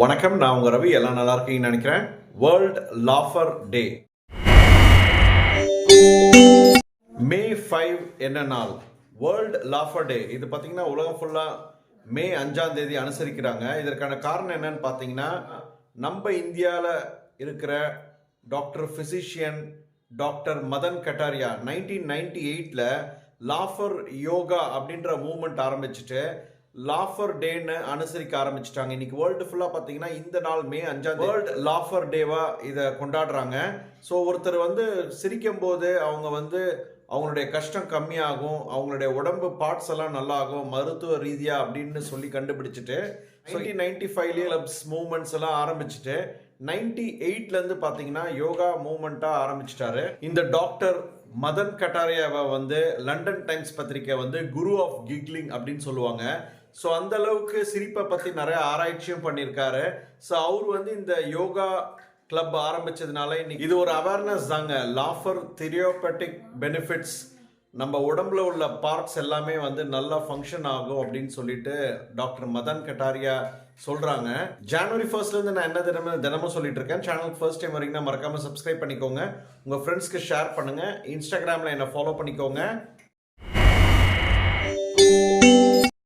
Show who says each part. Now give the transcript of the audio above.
Speaker 1: வணக்கம் நான் உங்க ரவி. எல்லாம் நல்லா இருக்கீங்கன்னு நினைக்கிறேன். World laughter day May five என்ன நாள்? வேர்ல்ட் லாஃபர் டே இது பார்த்தீங்கன்னா உலகம் ஃபுல்லாக மே அஞ்சாம் தேதி அனுசரிக்கிறாங்க. இதற்கான காரணம் என்னன்னு பார்த்தீங்கன்னா நம்ம இந்தியாவில் இருக்கிற doctor physician doctor Madan Kataria nineteen ninety எயிட்டில் லாஃபர் யோகா அப்படின்ற மூமெண்ட் ஆரம்பிச்சுட்டு லாஃபர் டேன்னு அனுசரிக்க ஆரம்பிச்சிட்டாங்க. இன்னைக்கு வேர்ல்டு ஃபுல்லாக பார்த்தீங்கன்னா இந்த நாள் மே அஞ்சாம் வேர்ல்டு லாஃபர் டேவா இதை கொண்டாடுறாங்க. ஸோ ஒருத்தர் வந்து சிரிக்கும் போது அவங்க வந்து அவங்களுடைய கஷ்டம் கம்மியாகும் அவங்களுடைய உடம்பு பார்ட்ஸ் எல்லாம் நல்லாகும் மருத்துவ ரீதியா அப்படின்னு சொல்லி கண்டுபிடிச்சிட்டு சொல்லி நைன்டி ஃபைவ்லேயே கிளப்ஸ் மூமெண்ட்ஸ் எல்லாம் ஆரம்பிச்சுட்டு நைன்டி எயிட்லேருந்து பார்த்தீங்கன்னா யோகா மூமெண்ட்டாக ஆரம்பிச்சிட்டாரு. இந்த டாக்டர் மதன் கட்டாரியாவை வந்து லண்டன் டைம்ஸ் பத்திரிக்கை வந்து குரு ஆஃப் கிக்லிங் அப்படின்னு சொல்லுவாங்க. ஸோ அந்த அளவுக்கு சிரிப்பை பற்றி நிறைய ஆராய்ச்சியும் பண்ணியிருக்காரு. ஸோ அவர் வந்து இந்த யோகா கிளப் ஆரம்பிச்சதுனால இன்னைக்கு இது ஒரு அவேர்னஸ் தாங்க. லாஃபர் திரியோபெட்டிக் பெனிஃபிட்ஸ் நம்ம உடம்புல உள்ள பார்ட்ஸ் எல்லாமே வந்து நல்லா ஃபங்க்ஷன் ஆகும் அப்படின்னு சொல்லிட்டு டாக்டர் மதன் கட்டாரியா சொல்கிறாங்க ஜனவரி ஃபர்ஸ்ட்லேருந்து நான் என்ன தினமும் தினமும் சொல்லிட்டு இருக்கேன். சேனலுக்கு ஃபர்ஸ்ட் டைம் வரீங்கன்னா மறக்காமல் சப்ஸ்கிரைப் பண்ணிக்கோங்க. உங்கள் ஃப்ரெண்ட்ஸ்க்கு ஷேர் பண்ணுங்கள் இன்ஸ்டாகிராமில் என்னை ஃபாலோ பண்ணிக்கோங்க.